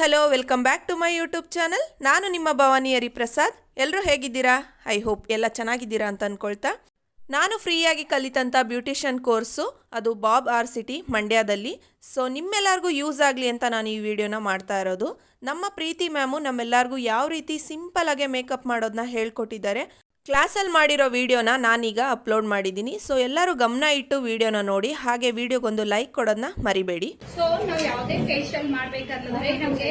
Hello, welcome back to my YouTube channel. ನಾನು ನಿಮ್ಮ ಭವಾನಿ ಹರಿಪ್ರಸಾದ್. ಎಲ್ಲರೂ ಹೇಗಿದ್ದೀರಾ? ಐ ಹೋಪ್ ಎಲ್ಲ ಚೆನ್ನಾಗಿದ್ದೀರಾ ಅಂತ ಅಂದ್ಕೊಳ್ತಾ ನಾನು ಫ್ರೀಯಾಗಿ ಕಲಿತಂಥ ಬ್ಯೂಟಿಷಿಯನ್ ಕೋರ್ಸು. ಅದು ಬಾಬ್ ಆರ್ ಸಿಟಿ, ಮಂಡ್ಯದಲ್ಲಿ. ಸೊ, ನಿಮ್ಮೆಲ್ಲರಿಗೂ ಯೂಸ್ ಆಗಲಿ ಅಂತ ನಾನು ಈ ವಿಡಿಯೋನ ಮಾಡ್ತಾ ಇರೋದು. ನಮ್ಮ ಪ್ರೀತಿ ಮ್ಯಾಮು ನಮ್ಮೆಲ್ಲರಿಗೂ ಯಾವ ರೀತಿ ಸಿಂಪಲ್ ಆಗಿ ಮೇಕಪ್ ಮಾಡೋದನ್ನ ಹೇಳ್ಕೊಟ್ಟಿದ್ದಾರೆ. ಕ್ಲಾಸಲ್ಲಿ ಮಾಡಿರೋ ವಿಡಿಯೋನ ನಾನೀಗ ಅಪ್ಲೋಡ್ ಮಾಡಿದ್ದೀನಿ. ಸೊ ಎಲ್ಲರೂ ಗಮನ ಇಟ್ಟು ವಿಡಿಯೋನ ನೋಡಿ. ಹಾಗೆ ವಿಡಿಯೋಗೊಂದು ಲೈಕ್ ಕೊಡೋದನ್ನ ಮರಿಬೇಡಿ. ಸೊ ನಾವು ಯಾವುದೇ ಫೇಶಿಯಲ್ ಮಾಡ್ಬೇಕಂದ್ರೆ ನಮಗೆ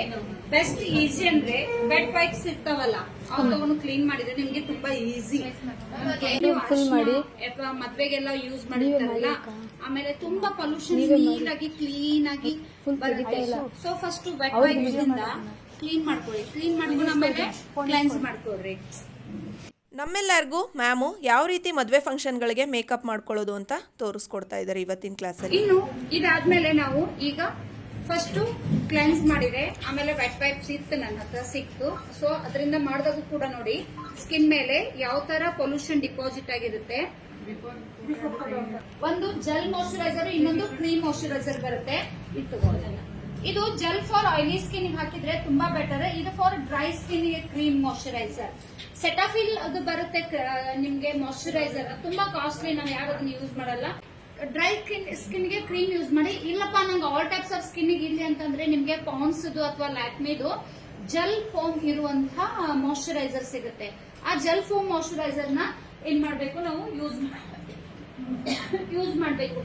ಬೆಸ್ಟ್ ಈಸಿ ಅಂದ್ರೆ ಬೆಡ್ ವೈಪ್ಸ್ ಇರ್ತಾವಲ್ಲ ಅವನು ಕ್ಲೀನ್ ಮಾಡಿದ್ರೆ ನಿಮ್ಗೆ ತುಂಬಾ ಈಸಿ ಫುಲ್ ಮಾಡಿ. ಅಥವಾ ಮದ್ವೆಗೆಲ್ಲ ಯೂಸ್ ಮಾಡಿರ್ತಾರಲ್ಲ ಆಮೇಲೆ ತುಂಬಾ ಪೊಲ್ಯೂಷನ್ ನೀಟಾಗಿ ಕ್ಲೀನ್ ಆಗಿ ಬರುತ್ತೆ. ಸೊ ಫಸ್ಟ್ ಬೆಡ್ ವೈಪ್ಸ್ ಇಂದ ಕ್ಲೀನ್ ಮಾಡ್ಕೊಳ್ಳಿ. ಕ್ಲೀನ್ ಮಾಡ್ಕೊಂಡು ಆಮೇಲೆ ಕ್ಲೆನ್ಸ್ ಮಾಡ್ಕೊಳ್ರಿ. ನಮ್ಮೆಲ್ಲರಿಗೂ ಮ್ಯಾಮು ಯಾವ ರೀತಿ ಮದುವೆ ಫಂಕ್ಷನ್ಗಳಿಗೆ ಮೇಕಪ್ ಮಾಡ್ಕೊಳ್ಳೋದು ಅಂತ ತೋರಿಸ್ಕೊಡ್ತಾ ಇದ್ದಾರೆ ಇವತ್ತಿನ ಕ್ಲಾಸಲ್ಲಿ. ಇನ್ನು ಇದಾದ್ಮೇಲೆ ನಾವು ಈಗ ಫಸ್ಟ್ ಕ್ಲೆನ್ಸ್ ಮಾಡಿದೆ ಆಮೇಲೆ ವೆಟ್ ವೈಪ್ಸ್ ಇತ್ತು ನನ್ನ ಹತ್ರ ಸಿಕ್ತು. ಸೊ ಅದರಿಂದ ಮಾಡಿದಾಗ ಕೂಡ ನೋಡಿ ಸ್ಕಿನ್ ಮೇಲೆ ಯಾವ ತರ ಪೊಲ್ಯೂಷನ್ ಡಿಪಾಸಿಟ್ ಆಗಿರುತ್ತೆ. ಒಂದು ಜೆಲ್ ಮಾಯಶ್ಚರೈಸರ್ ಇನ್ನೊಂದು ಕ್ರೀಮ್ ಮಾಯಶ್ಚರೈಸರ್ ಬರುತ್ತೆ. ಇದು. ಇದು ಜೆಲ್ ಫಾರ್ ಆಯಿಲಿ ಸ್ಕಿನ್ ಹಾಕಿದ್ರೆ ತುಂಬಾ ಬೆಟರ್. ಇದು ಫಾರ್ ಡ್ರೈ ಸ್ಕಿನ್ಗೆ ಕ್ರೀಮ್ ಮಾಯಶ್ಚರೈಸರ್ ಸೆಟಾಫಿಲ್ ಅದು ಬರುತ್ತೆ ನಿಮ್ಗೆ ಮಾಯಶ್ಚರೈಸರ್ ತುಂಬಾ ಕಾಸ್ಟ್ಲಿ, ನಾವು ಯಾರು ಅದನ್ನ ಯೂಸ್ ಮಾಡಲ್ಲ. ಡ್ರೈ ಸ್ಕಿನ್ಗೆ ಕ್ರೀಮ್ ಯೂಸ್ ಮಾಡಿ. ಇಲ್ಲಪ್ಪ, ನಂಗೆ ಆಲ್ ಟೈಪ್ಸ್ ಆಫ್ ಸ್ಕಿನ್ ಇಲ್ಲಿ ಅಂತಂದ್ರೆ ನಿಮ್ಗೆ ಪಾನ್ಸ್ ಅಥವಾ ಲ್ಯಾಕ್ಮಿದು ಜೆಲ್ ಫೋಮ್ ಇರುವಂತಹ ಮಾಯಶ್ಚರೈಸರ್ ಸಿಗುತ್ತೆ. ಆ ಜೆಲ್ ಫೋಮ್ ಮಾಯಶ್ಚರೈಸರ್ನ ಏನ್ ಮಾಡ್ಬೇಕು ನಾವು? ಯೂಸ್ ಯೂಸ್ ಮಾಡ್ಬೇಕು.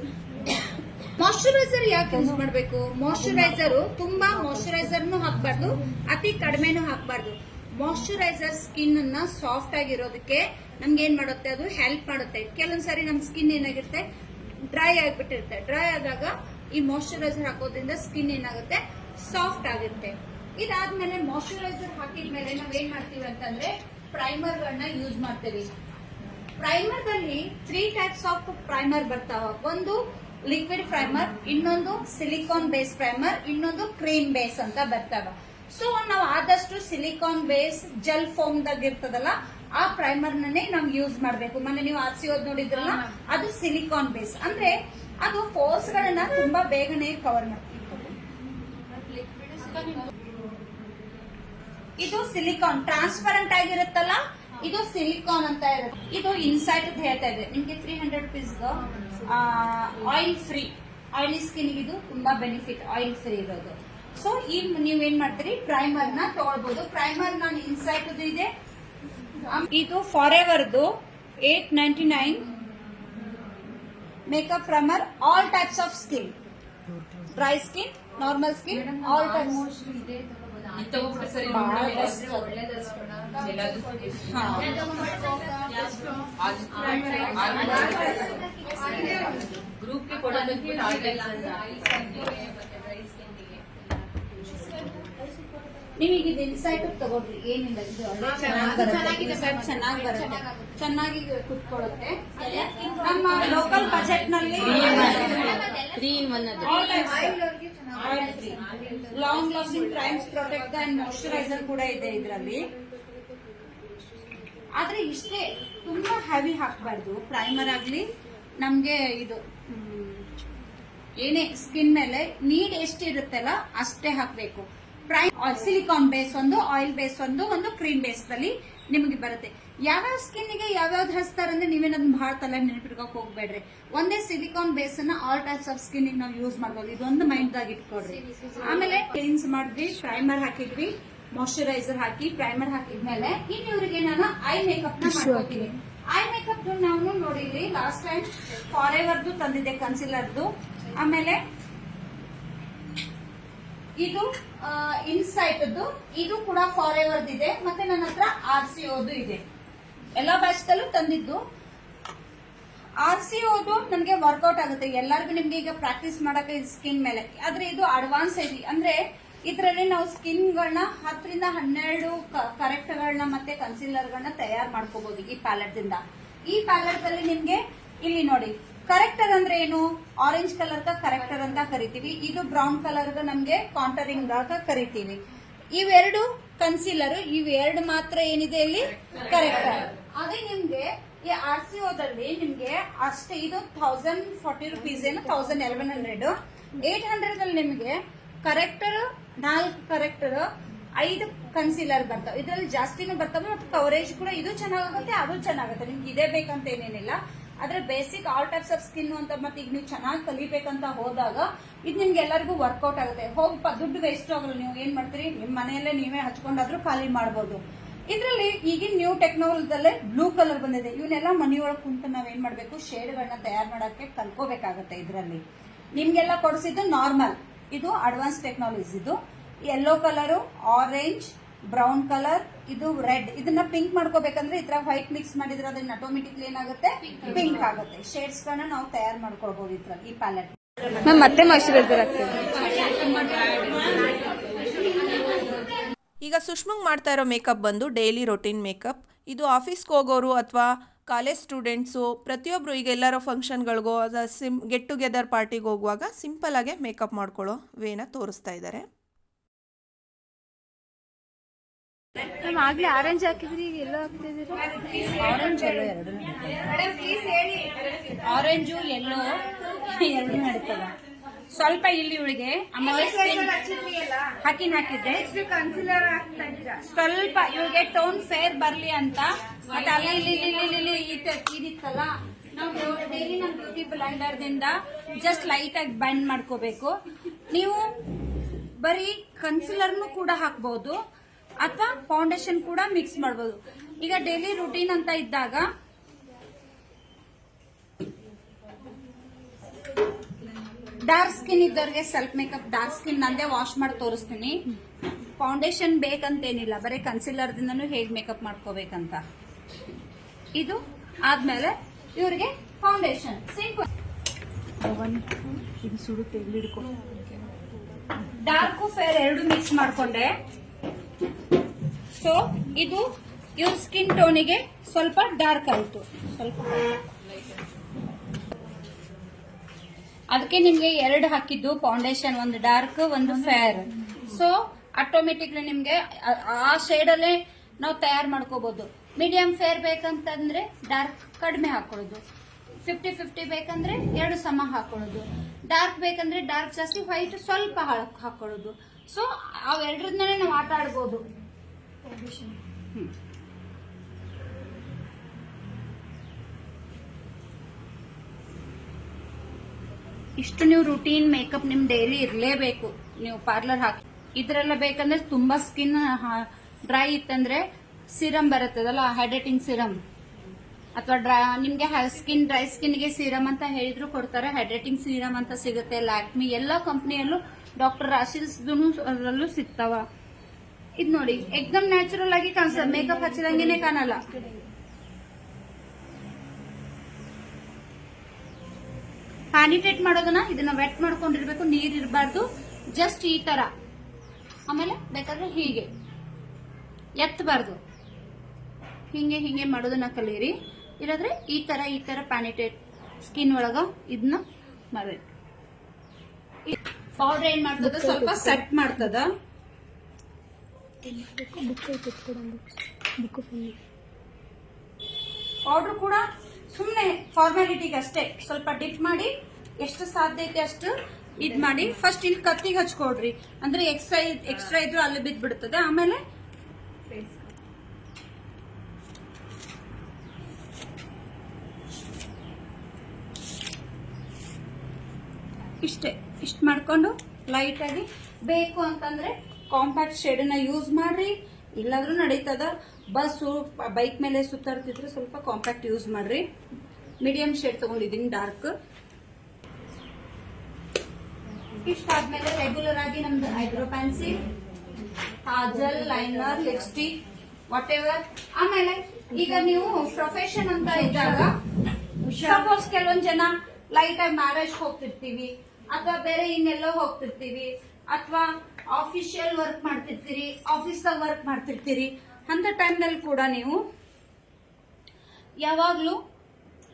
ಮಾಯಶ್ಚರೈಸರ್ ಯಾಕೆ ಯೂಸ್ ಮಾಡಬೇಕು? ಮಾಯಶ್ಚರೈಸರ್ ತುಂಬಾ ಮಾಯಶ್ಚರೈಸರ್ ಹಾಕ್ಬಾರ್ದು, ಅತಿ ಕಡಿಮೆನೂ ಹಾಕ್ಬಾರ್ದು. ಮಾಯಶ್ಚರೈಸರ್ ಸ್ಕಿನ್ ಅನ್ನ ಸಾಫ್ಟ್ ಆಗಿರೋದಕ್ಕೆ ನಮ್ಗೆ ಏನ್ ಮಾಡುತ್ತೆ? ಅದು ಹೆಲ್ಪ್ ಮಾಡುತ್ತೆ. ಕೆಲವೊಂದ್ಸರಿ ನಮ್ ಸ್ಕಿನ್ ಏನಾಗಿರುತ್ತೆ? ಡ್ರೈ ಆಗಿಬಿಟ್ಟಿರುತ್ತೆ. ಡ್ರೈ ಆದಾಗ ಈ ಮಾಯಶ್ಚರೈಸರ್ ಹಾಕೋದ್ರಿಂದ ಸ್ಕಿನ್ ಏನಾಗುತ್ತೆ? ಸಾಫ್ಟ್ ಆಗುತ್ತೆ. ಇದಾದ್ಮೇಲೆ ಮಾಯಶ್ಚರೈಸರ್ ಹಾಕಿದ್ಮೇಲೆ ನಾವ್ ಏನ್ ಮಾಡ್ತೀವಿ ಅಂತಂದ್ರೆ ಪ್ರೈಮರ್ ಗಳನ್ನ ಯೂಸ್ ಮಾಡ್ತೀವಿ. ಪ್ರೈಮರ್ ಅಲ್ಲಿ ತ್ರೀ ಟೈಪ್ಸ್ ಆಫ್ ಪ್ರೈಮರ್ ಬರ್ತಾವ. ಒಂದು ಲಿಕ್ವಿಡ್ ಪ್ರೈಮರ್ ಇನ್ನೊಂದು ಸಿಲಿಕಾನ್ ಬೇಸ್ ಪ್ರೈಮರ್ ಇನ್ನೊಂದು ಕ್ರೀಮ್ ಬೇಸ್ ಅಂತ ಬರ್ತಾವ. ಸೊ ನಾವು ಆದಷ್ಟು ಸಿಲಿಕಾನ್ ಬೇಸ್ ಜೆಲ್ ಫೋಮ್ ದಾಗ ಇರ್ತದಲ್ಲ ಆ ಪ್ರೈಮರ್ ನನ್ನೇ ನಾವು ಯೂಸ್ ಮಾಡಬೇಕು. ಮೊನ್ನೆ ನೀವು ಆರ್ಸಿಯೋದ್ ನೋಡಿದ್ರಲ್ಲ ಅದು ಸಿಲಿಕಾನ್ ಬೇಸ್ ಅಂದ್ರೆ ಅದು ಫೋರ್ಸ್ ಗಳನ್ನ ತುಂಬಾ ಬೇಗನೆ ಕವರ್ ಮಾಡ್ತೀವಿ ಇದು ಸಿಲಿಕಾನ್ ಟ್ರಾನ್ಸ್ಪರೆಂಟ್ ಆಗಿರುತ್ತಲ್ಲ ಇದು ಸಿಲಿಕಾನ್ ಅಂತ ಇರುತ್ತೆ. ಇದು ಇನ್ಸೈಟ್ ಹೇಳ್ತಾ ಇದೆ ನಿಮ್ಗೆ three hundred rupees oil free oil skin ಇದು ತುಂಬಾ ಬೆನಿಫಿಟ್ ಆಯಿಲ್ ಫ್ರೀ ಇರೋದು. ಸೊ ಈ ನೀವೇನ್ ಮಾಡ್ತೀರಿ? ಪ್ರೈಮರ್ನ ತಗೊಳ್ಬಹುದು ಪ್ರೈಮರ್ ನಾನು ಇನ್ಸೈಡ್ ಇದೆ ಇದು. ಫಾರ್ ಎವರ್ದು eight ninety nine makeup primer all types of skin dry skin normal skin all ಕೊಡೋದಕ್ಕೆ ನೀವೀಗ ಇದು ಇನ್ಸೈಟ್ ತಗೊಳ್ರಿ. ಏನಿಲ್ಲ ಇದು ಒಳ್ಳೆ ಚೆನ್ನಾಗಿ ಬರುತ್ತೆ. ಇನ್ಸೈಟ್ ಚೆನ್ನಾಗಿ ಬರುತ್ತೆ. ಚೆನ್ನಾಗಿ ಕುತ್ಕೊಳ್ಳುತ್ತೆ. ನಮ್ಮ ಲೋಕಲ್ ಬಜೆಟ್ನಲ್ಲಿ ತ್ರೀ ಇನ್ ಒನ್ ಅದು. Long lasting times protect and moisturiser ಕೂಡ ಇದೆ ಇದರಲ್ಲಿ. ಆದ್ರೆ ಇಷ್ಟೇ ತುಂಬಾ ಹೆವಿ ಹಾಕ್ಬಾರ್ದು. ಪ್ರೈಮರ್ ಆಗ್ಲಿ ನಮ್ಗೆ ಇದು ಏನೇ ಸ್ಕಿನ್ ಮೇಲೆ ನೀಡ್ ಎಷ್ಟಿರುತ್ತಲ್ಲ ಅಷ್ಟೇ ಹಾಕ್ಬೇಕು. ಪ್ರೈಮ್ ಸಿಲಿಕಾನ್ ಬೇಸ್ ಒಂದು ಆಯಿಲ್ ಬೇಸ್ ಒಂದು ಒಂದು ಕ್ರೀಮ್ ಬೇಸ್ ಅಲ್ಲಿ ನಿಮಗೆ ಬರುತ್ತೆ. ಯಾವ್ಯಾವ ಸ್ಕಿನ್ಗೆ ಯಾವ್ಯಾವ್ದು ಹಚ್ತಾರಂದ್ರೆ ನೀವೇನದನ್ನ ಬಹಳ ತಲೆ ನೆನಪಿಟ್ಕೋಕ್ ಹೋಗ್ಬೇಡ್ರಿ. ಒಂದೇ ಸಿಲಿಕಾನ್ ಬೇಸ್ ಅನ್ನ ಆಲ್ ಟೈಪ್ಸ್ ಆಫ್ ಸ್ಕಿನ್ ನಾವು ಯೂಸ್ ಮಾಡ್ಬೋದು. ಇದೊಂದು ಮೈಂಡ್ ದಾಗ ಇಟ್ಕೊಡ್ರಿ ಆಮೇಲೆ ಕ್ಲೀನ್ಸ್ ಮಾಡಿದ್ವಿ ಪ್ರೈಮರ್ ಹಾಕಿದ್ವಿ. ಮಾಯಶ್ಚರೈಸರ್ ಹಾಕಿ ಪ್ರೈಮರ್ ಹಾಕಿದ್ಮೇಲೆ ಇನ್ನಿವರಿಗೆ ನಾನು ಐ ಮೇಕಪ್ನ ಮಾಡ್ಕೋತೀನಿ ಐ ಮೇಕಪ್ ನಾವು ನೋಡಿದ್ವಿ ಲಾಸ್ಟ್ ಟೈಮ್ ಫಾರ್ ಎವರ್ದು ತಂದಿದ್ದೆ ಕನ್ಸಿಲರ್ದು ಆಮೇಲೆ ಇದು ಇನ್ಸೈಟ್ ಇದು ಕೂಡ ಫಾರ್ ಎವರ್ ಇದೆ. ಮತ್ತೆ ನನ್ನ ಹತ್ರ ಆರ್ ಸಿ ಓದು ಇದೆ. ಎಲ್ಲಾ ಬ್ಯಾಚ್ ದಲ್ಲೂ ತಂದಿದ್ದು. ಆರ್ ಸಿ ಓದು ನಮ್ಗೆ ವರ್ಕೌಟ್ ಆಗುತ್ತೆ. ಎಲ್ಲರಿಗೂ ನಿಮ್ಗೆ ಈಗ ಪ್ರಾಕ್ಟೀಸ್ ಮಾಡಕ್ಕೆ ಸ್ಕಿನ್ ಮೇಲೆ. ಆದ್ರೆ ಇದು ಅಡ್ವಾನ್ಸ್ ಐತಿ ಅಂದ್ರೆ ಇದರಲ್ಲಿ ನಾವು ಸ್ಕಿನ್ ಗಳನ್ನ ಹತ್ತರಿಂದ ಹನ್ನೆರಡು ಕರೆಕ್ಟ್ ಗಳನ್ನ ಮತ್ತೆ ಕನ್ಸಿಲರ್ ಗಳನ್ನ ತಯಾರು ಮಾಡ್ಕೋಬಹುದು ಈ ಪ್ಯಾಲೆಟ್ದಿಂದ. ಈ ಪ್ಯಾಲೆಟ್ ಅಲ್ಲಿ ನಿಮ್ಗೆ ಇಲ್ಲಿ ನೋಡಿ, ಕರೆಕ್ಟರ್ ಅಂದ್ರೆ ಏನು? ಆರೆಂಜ್ ಕಲರ್ ಕರೆಕ್ಟರ್ ಅಂತ ಕರಿತೀವಿ, ಇದು ಬ್ರೌನ್ ಕಲರ್ ನಮ್ಗೆ ಕಾಂಟರಿಂಗ್ ಕರಿತೀವಿ. ಇವೆರಡು ಕನ್ಸೀಲರ್, ಇವೆರಡು ಮಾತ್ರ ಏನಿದೆ ಇಲ್ಲಿ? ಕರೆಕ್ಟರ್. ಅದೇ ನಿಮ್ಗೆ ಈ ಆರ್ ಸಿ ಓದಲ್ಲಿ ನಿಮ್ಗೆ ಅಷ್ಟೇ ಇದು ಥೌಸಂಡ್ ಫಾರ್ಟಿ ರುಪೀಸ್ ಏನು? Thousand eleven hundred eight hundred ಅಲ್ಲಿ ನಿಮ್ಗೆ ಕರೆಕ್ಟರ್ ನಾಲ್ಕು ಕರೆಕ್ಟರ್ ಐದು ಕನ್ಸೀಲರ್ ಬರ್ತವೆ. ಇದರಲ್ಲಿ ಜಾಸ್ತಿನೂ ಬರ್ತವೆ ಮತ್ತು ಕವರೇಜ್ ಕೂಡ ಇದು ಚೆನ್ನಾಗುತ್ತೆ ಅದು ಚೆನ್ನಾಗುತ್ತೆ. ನಿಮ್ಗೆ ಇದೇ ಬೇಕಂತ ಏನೇನಿಲ್ಲ. ಆದ್ರೆ basic all types of skin ಅಂತ ಮತ್ತೆ ಈಗ ನೀವು ಚೆನ್ನಾಗಿ ಕಲಿಬೇಕಂತ ಹೋದಾಗ ಇದು ನಿಮ್ಗೆ ಎಲ್ಲರಿಗೂ ವರ್ಕೌಟ್ ಆಗುತ್ತೆ. ಹೋಗಿ ಪ- ದುಡ್ಡು ವೇಸ್ಟ್ ಆಗಲ್ಲ ನೀವು. ಏನ್ ಮಾಡ್ತೀರಿ? ನಿಮ್ಮ ಮನೆಯಲ್ಲೇ ನೀವೇ ಹಚ್ಕೊಂಡಾದ್ರೂ ಖಾಲಿ ಮಾಡ್ಬೋದು. ಇದರಲ್ಲಿ ಈಗಿನ ನ್ಯೂ ಟೆಕ್ನಾಲಜಿದಲ್ಲೇ ಬ್ಲೂ ಕಲರ್ ಬಂದಿದೆ. ಇವನ್ನೆಲ್ಲ ಮನೆಯೊಳಗೆ ಕುಂತು ನಾವೇನ್ ಮಾಡ್ಬೇಕು? ಶೇಡ್ಗಳನ್ನ ತಯಾರು ಮಾಡಕ್ಕೆ ಕಲ್ಕೋಬೇಕಾಗತ್ತೆ ಇದರಲ್ಲಿ. ನಿಮ್ಗೆಲ್ಲ ಕೊಡಿಸಿದ್ದು ನಾರ್ಮಲ್ ಇದು ಅಡ್ವಾನ್ಸ್ ಟೆಕ್ನಾಲಜಿ ಇದು yellow colour orange brown colour ಇದು ರೆಡ್ ಇದನ್ನ ಪಿಂಕ್ ಮಾಡ್ಕೋಬೇಕಂದ್ರೆ ಇದ್ರ ವೈಟ್ ಮಿಕ್ಸ್ ಮಾಡಿದ್ರೆ ಅದನ್ನ ಆಟೋಮೆಟಿಕ್ಲಿ ಏನಾಗುತ್ತೆ? ಪಿಂಕ್ ಆಗುತ್ತೆ. ಶೇಡ್ಸ್ ಗಳನ್ನ ನಾವು ತಯಾರು ಮಾಡ್ಕೊಳ್ಬಹುದು ಇದ್ರಲ್ಲಿ ಈ ಪ್ಯಾಲೆಟ್ ಮ್ಯಾಮ್ ಮತ್ತೆ ಮಾಯಿಶ್ಚರೈಸರ್ ಆಗ್ತದೆ ಈಗ ಸುಷ್ಮಂಗ್ ಮಾಡ್ತಾ ಇರೋ ಮೇಕಪ್ ಬಂದು ಡೈಲಿ ರೊಟೀನ್ ಮೇಕಪ್ ಇದು ಆಫೀಸ್ಗೆ ಹೋಗೋರು ಅಥವಾ ಕಾಲೇಜ್ ಸ್ಟೂಡೆಂಟ್ಸು ಪ್ರತಿಯೊಬ್ಬರು ಈಗ ಎಲ್ಲರೂ ಫಂಕ್ಷನ್ಗಳಿಗೋ ಅದು ಸಿಮ್ ಗೆಟ್ ಟುಗೆದರ್ ಪಾರ್ಟಿಗೆ ಹೋಗುವಾಗ ಸಿಂಪಲಾಗೆ ಮೇಕಪ್ ಮಾಡ್ಕೊಳ್ಳೋ ವೇನ ತೋರಿಸ್ತಾ ಇದ್ದಾರೆ ಆಗ್ಲೇ ಆರೆಂಜ್ ಹಾಕಿದ್ರಿ ಈಗ ಎಲ್ಲೋ ಆರೆಂಜ್ ಎಲ್ಲೋ ಎರಡು ಆರೆಂಜು ಎಲ್ಲೋ ಎರಡು ನಡೀತದ. ಸ್ವಲ್ಪ ಇಲ್ಲಿ skin- ಹಾಕಿನ ಹಾಕಿದ್ದೆ. ಸ್ವಲ್ಪ ಇವಳಿಗೆ ಟೋನ್ ಫೇರ್ ಬರ್ಲಿ ಅಂತ. ಮತ್ತೆ ಅಲ್ಲಿ ಇಲ್ಲಿ ಇಲ್ಲಿ ಇದಿತ್ತಲ್ಲ ನಾವು ಡೈಲಿ ನಮ್ಮ ಬ್ಯೂಟಿ ಬ್ಲೈಂಡರ್ ದಿಂದ ಜಸ್ಟ್ ಲೈಟ್ ಆಗಿ ಬ್ಯಾಂಡ್ ಮಾಡ್ಕೋಬೇಕು. ನೀವು ಬರೀ ಕನ್ಸಿಲರ್ನು ಕೂಡ ಹಾಕ್ಬಹುದು ಅಥವಾ ಫೌಂಡೇಶನ್ ಕೂಡ ಮಿಕ್ಸ್ ಮಾಡಬಹುದು ಈಗ ಡೈಲಿ ರುಟೀನ್ ಅಂತ ಇದ್ದಾಗ ಡಾರ್ಕ್ ಸ್ಕಿನ್ ಇದ್ದವ್ರಿಗೆ ಸೆಲ್ಫ್ ಮೇಕಪ್ ಡಾರ್ಕ್ ಸ್ಕಿನ್ ನಂದೇ ವಾಶ್ ಮಾಡಿ ತೋರಿಸ್ತೀನಿ. ಫೌಂಡೇಶನ್ ಬೇಕಂತೇನಿಲ್ಲ, ಬರೀ ಕನ್ಸಿಲರ್ ದಿಂದನು ಹೇಗೆ ಮೇಕಪ್ ಮಾಡ್ಕೋಬೇಕಂತ. ಇದು ಆದ್ಮೇಲೆ ಇವ್ರಿಗೆ ಫೌಂಡೇಶನ್ ಸಿಂಪಲ್ ಡಾರ್ಕ್ ಫೇರ್ ಎರಡು ಮಿಕ್ಸ್ ಮಾಡ್ಕೊಂಡೆ. ಸೊ ಇದು ಇವ್ರ ಸ್ಕಿನ್ ಟೋನಿಗೆ ಸ್ವಲ್ಪ ಡಾರ್ಕ್ ಆಯ್ತು. ಸ್ವಲ್ಪ ಅದಕ್ಕೆ ನಿಮ್ಗೆ ಎರಡು ಹಾಕಿದ್ದು ಫೌಂಡೇಶನ್ ಒಂದು ಡಾರ್ಕ್ ಒಂದು ಫೇರ್ ಸೊ ಆಟೋಮೆಟಿಕ್ಲಿ ನಿಮ್ಗೆ ಆ- ಶೇಡ್ ಅಲ್ಲೇ ನಾವು ತಯಾರು ಮಾಡ್ಕೋಬಹುದು ಮೀಡಿಯಂ ಫೇರ್ ಬೇಕಂತಂದ್ರೆ ಡಾರ್ಕ್ ಕಡಿಮೆ ಹಾಕೊಳ್ಳೋದು. ಫಿಫ್ಟಿ ಫಿಫ್ಟಿ ಬೇಕಂದ್ರೆ ಎರಡು ಸಮ ಹಾಕೊಳ್ಳೋದು. ಡಾರ್ಕ್ ಬೇಕಂದ್ರೆ ಡಾರ್ಕ್ ಜಾಸ್ತಿ ವೈಟ್ ಸ್ವಲ್ಪ ಹಾಕೊಳ್ಳೋದು. ಸೊ ಅವೆರಡರಿಂದನೇ ನಾವು ಆಟ ಆಡ್ಬೋದು. ಹ್ಮ್. ಇಷ್ಟು ನೀವು ರುಟೀನ್ ಮೇಕಪ್ ನಿಮ್ ಡೈಲಿ ಇರಲೇಬೇಕು. ನೀವು ಪಾರ್ಲರ್ ಹಾಕಿ. ಇದ್ರೆಲ್ಲ ಬೇಕಂದ್ರೆ ತುಂಬಾ ಸ್ಕಿನ್ ಡ್ರೈ ಇತ್ತಂದ್ರೆ ಸಿರಮ್ ಬರುತ್ತದಲ್ಲ ಹೈಡ್ರೇಟಿಂಗ್ ಸಿರಮ್ ಅಥವಾ ಡ್ರೈ ನಿಮ್ಗೆ ಸ್ಕಿನ್ ಡ್ರೈ ಸ್ಕಿನ್ಗೆ ಸಿರಮ್ ಅಂತ ಹೇಳಿದ್ರು ಕೊಡ್ತಾರೆ ಹೈಡ್ರೇಟಿಂಗ್ ಸಿರಮ್ ಅಂತ ಸಿಗುತ್ತೆ ಲ್ಯಾಕ್ಮಿ ಎಲ್ಲಾ ಕಂಪ್ನಿಯಲ್ಲೂ ಡಾಕ್ಟರ್ ಅದರಲ್ಲೂ ಸಿಗ್ತಾವ. ಇದ್ ನೋಡಿ ಎಕ್ದಮ್ ನ್ಯಾಚುರಲ್ ಆಗಿ ಕಾಣಿಸ್ತದೆ ಮೇಕಪ್ ಹಚ್ಚಿದಂಗೆನೆ ಕಾಣಲ್ಲ. ಪ್ಯಾನಿಟೇಟ್ ಮಾಡೋದನ್ನ ಇದನ್ನ ವೆಟ್ ಮಾಡ್ಕೊಂಡಿರ್ಬೇಕು ನೀರ್ ಇರಬಾರ್ದು ಜಸ್ಟ್ ಈ ತರ. ಆಮೇಲೆ ಬೇಕಾದ್ರೆ ಹೀಗೆ. ಎತ್ತಬಾರ್ದು ಹಿಂಗೆ ಹಿಂಗೆ ಮಾಡೋದನ್ನ ಕಲೀರಿ. ಇಲ್ಲಾದ್ರೆ ಈ ತರ ಈ ತರ ಪ್ಯಾನಿಟೇಟ್ ಸ್ಕಿನ್ ಒಳಗ ಇದನ್ನ ಮಾಡ್ಬೇಕು. ಪೌಡರ್ ಏನ್ ಮಾಡ್ತದ? ಸ್ವಲ್ಪ ಸೆಟ್ ಮಾಡ್ತದ. ಪೌಡರ್ ಕೂಡ ಸುಮ್ಮನೆ ಫಾರ್ಮ್ಯಾಲಿಟಿಗೆ ಅಷ್ಟೇ. ಸ್ವಲ್ಪ ಡಿಪ್ ಮಾಡಿ ಎಷ್ಟು ಸಾಧ್ಯ ಐತೆ ಅಷ್ಟು ಇದ್ ಮಾಡಿ. ಫಸ್ಟ್ ಇಲ್ಲಿ ಕತ್ತಿಗೆ ಹಚ್ಕೊಡ್ರಿ. ಅಂದ್ರೆ ಎಕ್ಸ್ಟ್ರಾ ಎಕ್ಸ್ಟ್ರಾ ಇದ್ರು ಅಲ್ಲಿ ಬಿದ್ದು ಬಿಡ್ತದೆ ಆಮೇಲೆ ಇಷ್ಟೇ. ಇಷ್ಟು ಮಾಡ್ಕೊಂಡು ಲೈಟ್ ಆಗಿ. ಬೇಕು ಅಂತಂದ್ರೆ ಕಾಂಪ್ಯಾಕ್ಟ್ ಶೇಡನ್ನ ಯೂಸ್ ಮಾಡ್ರಿ. ಇಲ್ಲಾದ್ರೂ ನಡೀತದ. ಬಸ್ಸು ಬೈಕ್ ಮೇಲೆ ಸುತ್ತಾಡ್ತಿದ್ರೆ ಸ್ವಲ್ಪ ಕಾಂಪ್ಯಾಕ್ಟ್ ಯೂಸ್ ಮಾಡ್ರಿ. ಮೀಡಿಯಂ ಶೇಡ್ ತಗೊಂಡಿದ್ದೀನಿ ಡಾರ್ಕ್ ಇಷ್ಟಾದ್ಮೇಲೆ ರೆಗ್ಯುಲರ್ ಆಗಿ ನಮ್ದು eyebrow pencil kajal liner lipstick whatever ಆಮೇಲೆ ಈಗ ನೀವು ಪ್ರೊಫೆಷನ್ ಅಂತ ಇದ್ದಾಗ ಸಪೋಸ್ ಕೆಲವೊಂದ್ ಜನ ಲೈಟ್ ಆಗಿ ಮ್ಯಾರೇಜ್ ಹೋಗ್ತಿರ್ತೀವಿ, ಅಥವಾ ಬೇರೆ ಇನ್ನೆಲ್ಲೋ ಹೋಗ್ತಿರ್ತೀವಿ, ಅಥವಾ ಆಫೀಷಿಯಲ್ ವರ್ಕ್ ಮಾಡ್ತಿರ್ತೀರಿ ಆಫೀಸ್ದಾಗ ವರ್ಕ್ ಮಾಡ್ತಿರ್ತೀರಿ, ಅಂತ ಟೈಮ್ನಲ್ಲಿ ಕೂಡ ನೀವು ಯಾವಾಗ್ಲೂ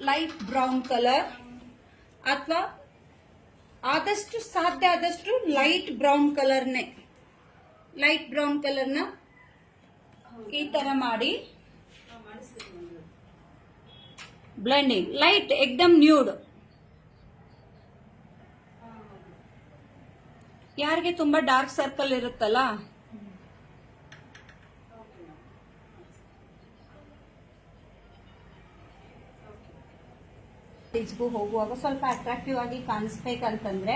ಲೈಟ್ ಬ್ರೌನ್ ಕಲರ್ ಅಥವಾ ಆದಷ್ಟು ಸಾಧ್ಯ ಆದಷ್ಟು ಲೈಟ್ ಬ್ರೌನ್ ಕಲರ್ನೇ ಲೈಟ್ ಬ್ರೌನ್ ಕಲರ್ನ ಈ ತರ ಮಾಡಿ. ಬ್ಲೆಂಡಿಂಗ್ ಲೈಟ್ ಎಕ್ದಮ್ ನ್ಯೂಡ್ ಯಾರಿಗೆ ತುಂಬಾ ಡಾರ್ಕ್ ಸರ್ಕಲ್ ಇರುತ್ತಲ್ಲ? ಸ್ಟೇಜ್ಗೂ ಹೋಗುವಾಗ ಸ್ವಲ್ಪ ಅಟ್ರಾಕ್ಟಿವ್ ಆಗಿ ಕಾಣಿಸ್ಬೇಕಂತಂದ್ರೆ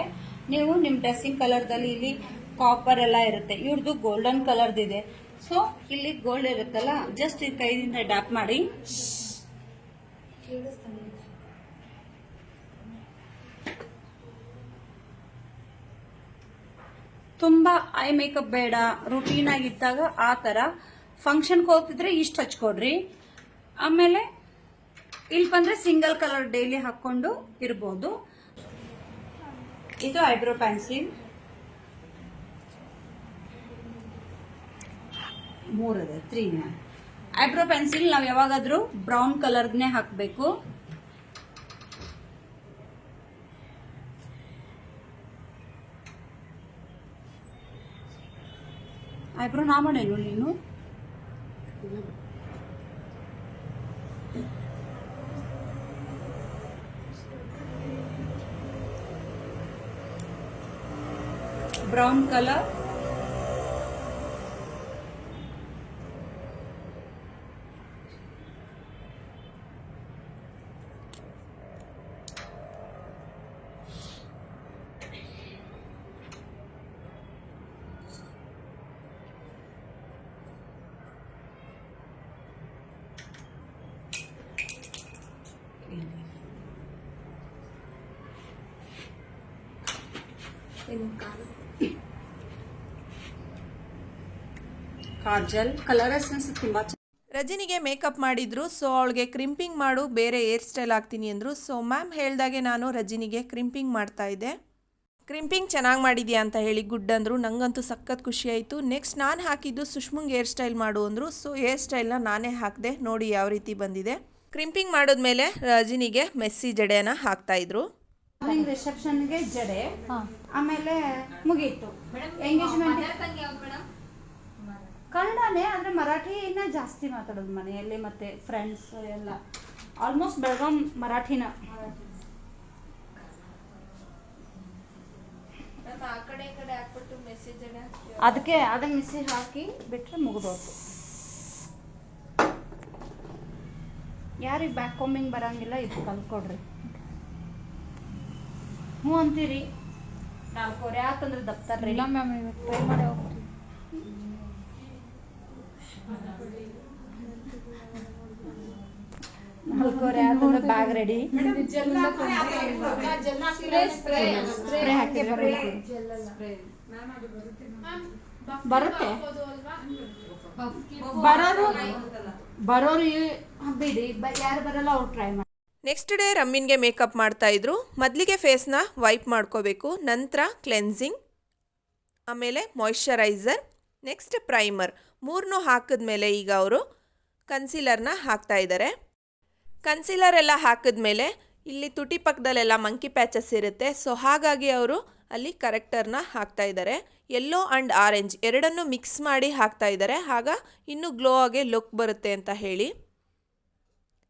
ನೀವು ನಿಮ್ಮ ಡ್ರೆಸ್ಸಿಂಗ್ ಕಲರ್ದಲ್ಲಿ ಇಲ್ಲಿ ಕಾಪರ್ ಎಲ್ಲ ಇರುತ್ತೆ. ಇವ್ರದ್ದು ಗೋಲ್ಡನ್ ಕಲರ್ದಿದೆ ಸೊ ಇಲ್ಲಿ ಗೋಲ್ಡ್ ಇರುತ್ತಲ್ಲ ಜಸ್ಟ್ ಈ ಕೈಯಿಂದ ಡ್ಯಾಪ್ ಮಾಡಿ. ತುಂಬಾ ಐ ಮೇಕಪ್ ಬೇಡ ರುಟೀನ್ ಆಗಿದ್ದಾಗ ಆ ತರ. ಫಂಕ್ಷನ್ಗೆ ಹೋಗ್ತಿದ್ರೆ ಇಷ್ಟು ಹಚ್ಕೊಡ್ರಿ. ಆಮೇಲೆ ಇಲ್ಲಿ ಬಂದ್ರೆ ಸಿಂಗಲ್ ಕಲರ್ ಡೈಲಿ ಹಾಕೊಂಡು ಇರ್ಬೋದು. ಇದು ಐಬ್ರೋ ಪೆನ್ಸಿಲ್. ಮೂರದೆ ತ್ರೀ ಐಬ್ರೋ ಪೆನ್ಸಿಲ್ ನಾವು ಯಾವಾಗಾದ್ರೂ ಬ್ರೌನ್ ಕಲರ್ನೇ ಹಾಕಬೇಕು. ಐಬ್ರೋ ನಾ ಮಾಡೇನು ನೀನು? Brown colour kajal colour essence ತುಂಬಾ ರಜನಿಗೆ ಮೇಕಪ್ ಮಾಡಿದ್ರು ಸೊ ಅವಳಿಗೆ ಕ್ರಿಂಪಿಂಗ್ ಮಾಡು ಬೇರೆ ಹೇರ್ ಸ್ಟೈಲ್ ಹಾಕ್ತೀನಿ ಅಂದರು. ಸೊ ಮ್ಯಾಮ್ ಹೇಳ್ದಾಗೆ ನಾನು ರಜನಿಗೆ ಕ್ರಿಂಪಿಂಗ್ ಮಾಡ್ತಾ ಇದ್ದೆ. ಕ್ರಿಂಪಿಂಗ್ ಚೆನ್ನಾಗಿ ಮಾಡಿದ್ಯಾ ಅಂತ ಹೇಳಿ ಗುಡ್ ಅಂದರು. ನಂಗಂತೂ ಸಖತ್ ಖುಷಿ ಆಯಿತು. ನೆಕ್ಸ್ಟ್ ನಾನು ಹಾಕಿದ್ದು ಸುಷ್ಮಂಗ್ ಹೇರ್ ಸ್ಟೈಲ್ ಮಾಡು ಅಂದರು. ಸೊ ಹೇರ್ ಸ್ಟೈಲ್ನ ನಾನೇ ಹಾಕಿದೆ. ನೋಡಿ ಯಾವ ರೀತಿ ಬಂದಿದೆ. ಕ್ರಿಂಪಿಂಗ್ ಮಾಡಿದ್ಮೇಲೆ ರಜನಿಗೆ ಮೆಸ್ಸಿ ಜಡೆನ ಹಾಕ್ತಾ ಇದ್ರು. ರಿಸೆಪ್ಷನ್ಗೆ ಜಡೆ. ಆಮೇಲೆ ಮುಗೀತು. ಎಂಗೇಜ್ಮೆಂಟ್ ಕನ್ನಡನೇ ಆದ್ರೆ ಮರಾಠಿನ ಜಾಸ್ತಿ ಮಾತಾಡೋದು ಮನೆಯಲ್ಲಿ ಮತ್ತೆ ಫ್ರೆಂಡ್ಸ್ ಎಲ್ಲ. ಆಲ್ಮೋಸ್ಟ್ ಬೆಳಗಾಂ ಮರಾಠಿನ. ಅದಕ್ಕೆ ಅದೇ ಮೆಸೇಜ್ ಹಾಕಿ ಬಿಟ್ಟರೆ ಮುಗಿದೋತು ಯಾರಿಗೆ ಬ್ಯಾಕ್ ಕಾಮಿಂಗ್ ಬರಂಗಿಲ್ಲ ಇದು ಕಲ್ಕೊಡ್ರಿ. ಹ್ಞೂ ಅಂತೀರಿ? ನಾಲ್ಕೂವರೆ ಯಾಕಂದ್ರೆ ದಪ್ತಾರ್ರಿ. ಇಲ್ಲ ಮ್ಯಾಮ್ ಇವತ್ತು ಟ್ರೈ ಮಾಡಿ ಹೋಗ್ತೀವಿ ನಾಲ್ಕೂವರೆ ಯಾಕಂದ್ರೆ ಬ್ಯಾಗ್ ರೆಡಿ ಸ್ಪ್ರೇ ಹಾಕಿ ಬರುತ್ತೆ. ಬರೋರು ಬರೋರು ಬಿಡಿ. ಯಾರು ಬರಲ್ಲ ಅವ್ರು ಟ್ರೈ ಮಾಡಿ. ನೆಕ್ಸ್ಟ್ ಡೇ ರಮ್ಮಿನ್ಗೆ ಮೇಕಪ್ ಮಾಡ್ತಾ ಇದ್ರು. ಮೊದಲಿಗೆ ಫೇಸ್ನ ವೈಪ್ ಮಾಡ್ಕೋಬೇಕು. ನಂತರ ಕ್ಲೆನ್ಸಿಂಗ್ ಆಮೇಲೆ ಮಾಯಿಶ್ಚರೈಸರ್ ನೆಕ್ಸ್ಟ್ ಪ್ರೈಮರ್ ಮೂರನ್ನೂ ಹಾಕಿದ್ಮೇಲೆ ಈಗ ಅವರು ಕನ್ಸೀಲರ್ನ ಹಾಕ್ತಾ ಇದ್ದಾರೆ ಕನ್ಸೀಲರ್ ಎಲ್ಲ ಹಾಕಿದ್ಮೇಲೆ ಇಲ್ಲಿ ತುಟಿ ಪಕ್ಕದಲ್ಲೆಲ್ಲ ಮಂಕಿ ಪ್ಯಾಚಸ್ ಇರುತ್ತೆ. ಸೊ ಹಾಗಾಗಿ ಅವರು ಅಲ್ಲಿ ಕರೆಕ್ಟರ್ನ ಹಾಕ್ತಾ ಇದ್ದಾರೆ ಯೆಲ್ಲೋ ಆ್ಯಂಡ್ ಆರೆಂಜ್ ಎರಡನ್ನೂ ಮಿಕ್ಸ್ ಮಾಡಿ ಹಾಕ್ತಾ ಇದ್ದಾರೆ ಆಗ ಇನ್ನೂ ಗ್ಲೋ ಆಗಿ ಲುಕ್ ಬರುತ್ತೆ ಅಂತ ಹೇಳಿ.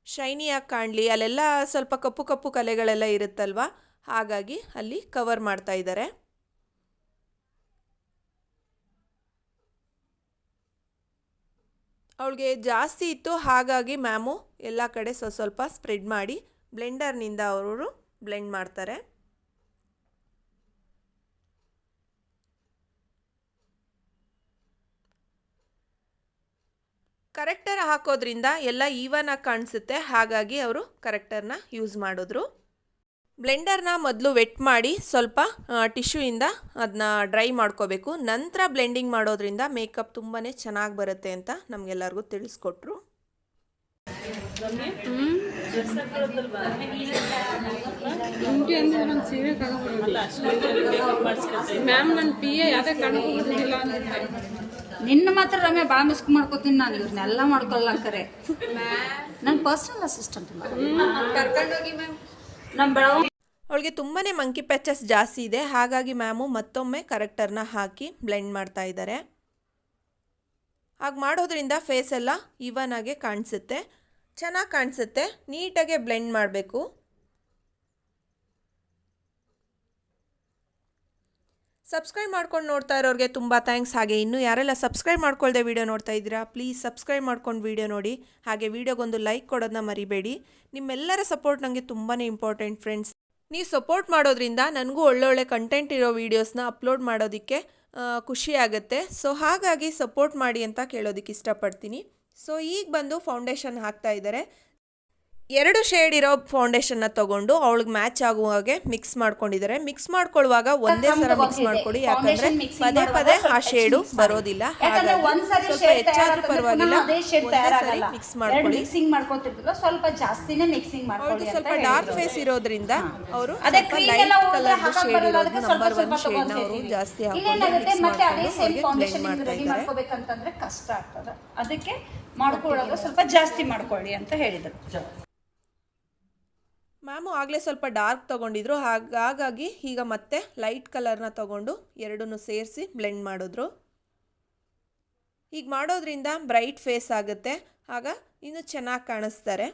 ಶೈನಿಯಾಗಿ ಕಾಣಲಿ, ಅಲ್ಲೆಲ್ಲ ಸ್ವಲ್ಪ ಕಪ್ಪು ಕಪ್ಪು ಕಲೆಗಳೆಲ್ಲ ಇರುತ್ತಲ್ವ? ಹಾಗಾಗಿ ಅಲ್ಲಿ ಕವರ್ ಮಾಡ್ತಾ ಇದ್ದಾರೆ ಅವಳಿಗೆ ಜಾಸ್ತಿ ಇತ್ತು, ಹಾಗಾಗಿ ಮ್ಯಾಮು ಎಲ್ಲ ಕಡೆ ಸ್ವಲ್ಪ ಸ್ವಲ್ಪ ಸ್ಪ್ರೆಡ್ ಮಾಡಿ ಬ್ಲೆಂಡರ್ನಿಂದ ಅವರು ಬ್ಲೆಂಡ್ ಮಾಡ್ತಾರೆ. ಕರೆಕ್ಟರ್ ಹಾಕೋದ್ರಿಂದ ಎಲ್ಲ ಈವನ್ ಆಗಿ ಕಾಣಿಸುತ್ತೆ, ಹಾಗಾಗಿ ಅವರು ಕರೆಕ್ಟರ್ನ ಯೂಸ್ ಮಾಡಿದ್ರು. ಬ್ಲೆಂಡರ್ನ ಮೊದಲು ವೆಟ್ ಮಾಡಿ ಸ್ವಲ್ಪ ಟಿಶ್ಯೂಯಿಂದ ಅದನ್ನ ಡ್ರೈ ಮಾಡ್ಕೋಬೇಕು. ನಂತರ ಬ್ಲೆಂಡಿಂಗ್ ಮಾಡೋದ್ರಿಂದ ಮೇಕಪ್ ತುಂಬಾ ಚೆನ್ನಾಗಿ ಬರುತ್ತೆ ಅಂತ ನಮಗೆಲ್ಲರಿಗೂ ತಿಳಿಸ್ಕೊಟ್ರು. ಮ್ಯಾಮ್ ನನ್ನ ಪಿ ಎ ಯಾಕೆ ಕಾಣ್ಕೊಂಡಿಲ್ಲ ನಿನ್ನ ಮಾತ್ರ ರಮ್ಯ ಬಾ ಮಿಸ್ಕ್ ಮಾಡ್ಕೋತೀನಿ ನಾನು. ಇವ್ರನ್ನೆಲ್ಲ ಮಾಡ್ಕೊಳ್ಳಲ್ಲ ಕರೆ ನನ್ನ ಪರ್ಸನಲ್ ಅಸಿಸ್ಟೆಂಟ್ ನಮ್ಮ ಬೆಳಗಾವಿ ಅವಳಿಗೆ ತುಂಬಾ ಮಂಕಿ ಪ್ಯಾಚಸ್ ಜಾಸ್ತಿ ಇದೆ. ಹಾಗಾಗಿ ಮ್ಯಾಮು ಮತ್ತೊಮ್ಮೆ ಕರೆಕ್ಟರ್ನ ಹಾಕಿ ಬ್ಲೆಂಡ್ ಮಾಡ್ತಾ ಇದ್ದಾರೆ ಹಾಗೆ ಮಾಡೋದ್ರಿಂದ ಫೇಸ್ ಎಲ್ಲ ಈವನ್ ಆಗಿ ಕಾಣಿಸುತ್ತೆ. ಚೆನ್ನಾಗಿ ಕಾಣಿಸುತ್ತೆ. ನೀಟಾಗೆ ಬ್ಲೆಂಡ್ ಮಾಡಬೇಕು. ಸಬ್ಸ್ಕ್ರೈಬ್ ಮಾಡ್ಕೊಂಡು ನೋಡ್ತಾ ಇರೋರಿಗೆ ತುಂಬ ಥ್ಯಾಂಕ್ಸ್ ಹಾಗೆ ಇನ್ನೂ ಯಾರೆಲ್ಲ ಸಬ್ಸ್ಕ್ರೈಬ್ ಮಾಡ್ಕೊಳ್ಳದೆ ವೀಡಿಯೋ ನೋಡ್ತಾ ಇದ್ದೀರಾ ಪ್ಲೀಸ್ ಸಬ್ಸ್ಕ್ರೈಬ್ ಮಾಡ್ಕೊಂಡು ವೀಡಿಯೋ ನೋಡಿ. ಹಾಗೆ ವೀಡಿಯೋಗೊಂದು ಲೈಕ್ ಕೊಡೋದನ್ನ ಮರಿಬೇಡಿ. ನಿಮ್ಮೆಲ್ಲರ ಸಪೋರ್ಟ್ ನನಗೆ ತುಂಬಾ ಇಂಪಾರ್ಟೆಂಟ್ ಫ್ರೆಂಡ್ಸ್ ನೀವು ಸಪೋರ್ಟ್ ಮಾಡೋದ್ರಿಂದ ನನಗೂ ಒಳ್ಳೊಳ್ಳೆ ಕಂಟೆಂಟ್ ಇರೋ ವೀಡಿಯೋಸ್ನ ಅಪ್ಲೋಡ್ ಮಾಡೋದಕ್ಕೆ ಖುಷಿಯಾಗುತ್ತೆ ಸೊ ಹಾಗಾಗಿ ಸಪೋರ್ಟ್ ಮಾಡಿ ಅಂತ ಕೇಳೋದಕ್ಕೆ ಇಷ್ಟಪಡ್ತೀನಿ. ಸೊ ಈಗ ಬಂದು ಫೌಂಡೇಶನ್ ಹಾಕ್ತಾ ಇದ್ದಾರೆ. ಎರಡು ಶೇಡ್ ಇರೋ ಫೌಂಡೇಶನ್ನ ತಗೊಂಡು ಅವಳಿಗೆ ಮ್ಯಾಚ್ ಆಗುವ ಹಾಗೆ ಮಿಕ್ಸ್ ಮಾಡ್ಕೊಂಡಿದ್ದಾರೆ ಮಿಕ್ಸ್ ಮಾಡ್ಕೊಳ್ಳುವಾಗ ಒಂದೇ ಸಲ ಮಿಕ್ಸ್ ಮಾಡ್ಕೊಡಿ. ಯಾಕಂದ್ರೆ ಪದೇ ಪದೇ ಆ ಸ್ವಲ್ಪ ಶೇಡು. ಬರೋದಿಲ್ಲ. ಸ್ವಲ್ಪ ಹೆಚ್ಚಾದ್ರೂ ಪರವಾಗಿಲ್ಲ. ಸರಿ ತಯಾರಾಗಲ್ಲ. ಮಿಕ್ಸ್ ಮಾಡ್ಕೊಳ್ಳಿ ಮಿಕ್ಸಿಂಗ್ ಮಾಡ್ಕೊತಿರ್ತಿದ್ರು ಸ್ವಲ್ಪ ಜಾಸ್ತಿನೇ ಮಿಕ್ಸಿಂಗ್ ಮಾಡ್ಕೊಳ್ಳಿ ಸ್ವಲ್ಪ ಡಾರ್ಕ್ ಫೇಸ್ ಇರೋದ್ರಿಂದ ಅವರು ಲೈಟ್ ಕಲರ್ ಶೇಡ್ ಬರಲ್ಲ, ಇರೋದು ಅದಕ್ಕೆ ಸ್ವಲ್ಪ ನಂಬರ್ ಒನ್ ಸ್ವಲ್ಪ ಶೇಡ್ನ ಅವರು ಜಾಸ್ತಿ ಹಾಕೊಂಡು ಮಾಡ್ಕೋಬೇಕಂತಂದ್ರೆ ಕಷ್ಟ ಆಗ್ತದೆ. ಅದಕ್ಕೆ ಮಾಡ್ಕೊಳ್ಳೋದು ಸ್ವಲ್ಪ ಜಾಸ್ತಿ ಮಾಡ್ಕೊಳ್ಳಿ ಅಂತ ಹೇಳಿದ್ರು. ಮ್ಯಾಮು, ಆಗಲೇ ಸ್ವಲ್ಪ ಡಾರ್ಕ್ ತೊಗೊಂಡಿದ್ರು. ಹಾಗಾಗಿ ಈಗ ಮತ್ತೆ ಲೈಟ್ ಕಲರ್ನ ತಗೊಂಡು ಎರಡನ್ನೂ ಸೇರಿಸಿ ಬ್ಲೆಂಡ್ ಮಾಡಿದ್ರು. ಈಗ ಮಾಡೋದ್ರಿಂದ ಬ್ರೈಟ್ ಫೇಸ್ ಆಗುತ್ತೆ. ಆಗ ಇನ್ನೂ ಚೆನ್ನಾಗಿ ಕಾಣಿಸ್ತಾರೆ.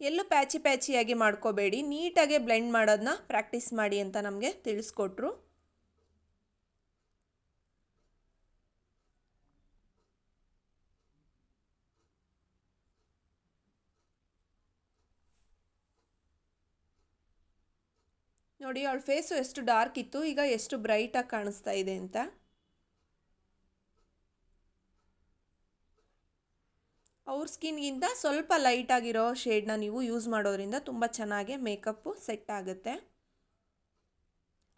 ಎಲ್ಲೂ ಪ್ಯಾಚಿ ಪ್ಯಾಚಿಯಾಗಿ ಮಾಡ್ಕೋಬೇಡಿ. ನೀಟಾಗಿ ಬ್ಲೆಂಡ್ ಮಾಡೋದನ್ನ ಪ್ರಾಕ್ಟೀಸ್ ಮಾಡಿ ಅಂತ ನಮಗೆ ತಿಳಿಸ್ಕೊಟ್ರು. ನೋಡಿ, ಅವಳ ಫೇಸು ಎಷ್ಟು ಡಾರ್ಕ್ ಇತ್ತು, ಈಗ ಎಷ್ಟು ಬ್ರೈಟಾಗಿ ಕಾಣಿಸ್ತಾ ಇದೆ ಅಂತ. ಅವ್ರ ಸ್ಕಿನ್ಗಿಂತ ಸ್ವಲ್ಪ ಲೈಟಾಗಿರೋ ಶೇಡ್ನ ನೀವು ಯೂಸ್ ಮಾಡೋದ್ರಿಂದ ತುಂಬ ಚೆನ್ನಾಗಿ ಮೇಕಪ್ಪು ಸೆಟ್ ಆಗುತ್ತೆ.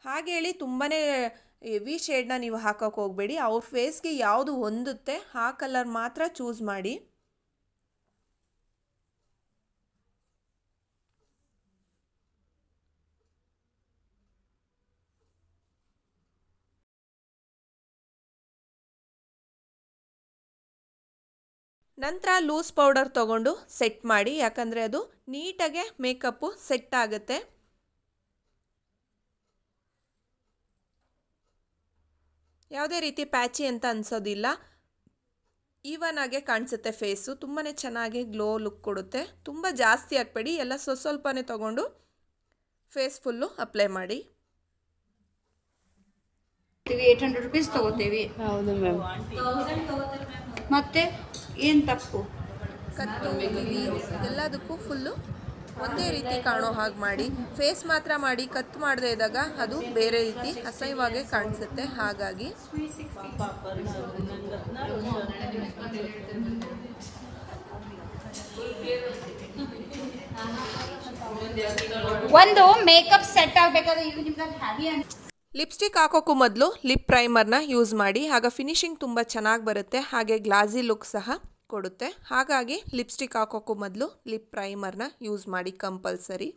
ಹಾಗೆ ಹೇಳಿ ತುಂಬಾ ಹೆವಿ ಶೇಡ್ನ ನೀವು ಹಾಕೋಕೆ ಹೋಗಬೇಡಿ. ಅವ್ರ ಫೇಸ್ಗೆ ಯಾವುದು ಹೊಂದುತ್ತೆ, ಆ ಕಲರ್ ಮಾತ್ರ ಚೂಸ್ ಮಾಡಿ. ನಂತರ ಲೂಸ್ ಪೌಡರ್ ತೊಗೊಂಡು ಸೆಟ್ ಮಾಡಿ, ಯಾಕಂದರೆ ಅದು ನೀಟಾಗೆ ಮೇಕಪ್ಪು ಸೆಟ್ ಆಗುತ್ತೆ. ಯಾವುದೇ ರೀತಿ ಪ್ಯಾಚಿ ಅಂತ ಅನಿಸೋದಿಲ್ಲ. ಈವನ್ ಆಗಿ ಕಾಣಿಸುತ್ತೆ ಫೇಸು ತುಂಬಾ ಚೆನ್ನಾಗಿ ಗ್ಲೋ ಲುಕ್ ಕೊಡುತ್ತೆ. ತುಂಬ ಜಾಸ್ತಿ ಹಾಕ್ಬೇಡಿ ಎಲ್ಲ ಸ್ವಲ್ಪ ಸ್ವಲ್ಪನೇ ತೊಗೊಂಡು ಫೇಸ್ ಫುಲ್ಲು ಅಪ್ಲೈ ಮಾಡಿ. ಏಟ್ ಹಂಡ್ರೆಡ್ ರುಪೀಸ್ ತಗೋತೀವಿ. ಹೌದು ಮ್ಯಾಮ್ ಮತ್ತೆ ಏನು ತಪ್ಪು? ಕತ್ತು ಎಲ್ಲದಕ್ಕೂ ಫುಲ್ಲು ಒಂದೇ ರೀತಿ ಕಾಣೋ ಹಾಗೆ ಮಾಡಿ. ಫೇಸ್ ಮಾತ್ರ ಮಾಡಿ ಕತ್ತು ಮಾಡದೇ ಇದ್ದಾಗ ಅದು ಬೇರೆ ರೀತಿ ಅಸಹ್ಯವಾಗೇ ಕಾಣಿಸುತ್ತೆ. ಹಾಗಾಗಿ ಒಂದು ಮೇಕಪ್ ಸೆಟ್ ಆಗಬೇಕಾದ್ರೆ ಈಗ ನಿಮ್ಗೆ ಹ್ಯಾವಿ ಅಂತ ಲಿಪ್ಸ್ಟಿಕ್ ಹಾಕೋಕ್ಕೂ ಮೊದಲು ಲಿಪ್ ಪ್ರೈಮರ್ನ ಯೂಸ್ ಮಾಡಿ ಆಗ ಫಿನಿಶಿಂಗ್ ತುಂಬ ಚೆನ್ನಾಗಿ ಬರುತ್ತೆ ಹಾಗೆ ಗ್ಲಾಸಿ ಲುಕ್ ಸಹ ಕೊಡುತ್ತೆ. ಹಾಗಾಗಿ ಲಿಪ್ಸ್ಟಿಕ್ ಹಾಕೋಕ್ಕೂ ಮೊದಲು ಲಿಪ್ ಪ್ರೈಮರ್ನ ಯೂಸ್ ಮಾಡಿ ಕಂಪಲ್ಸರಿ.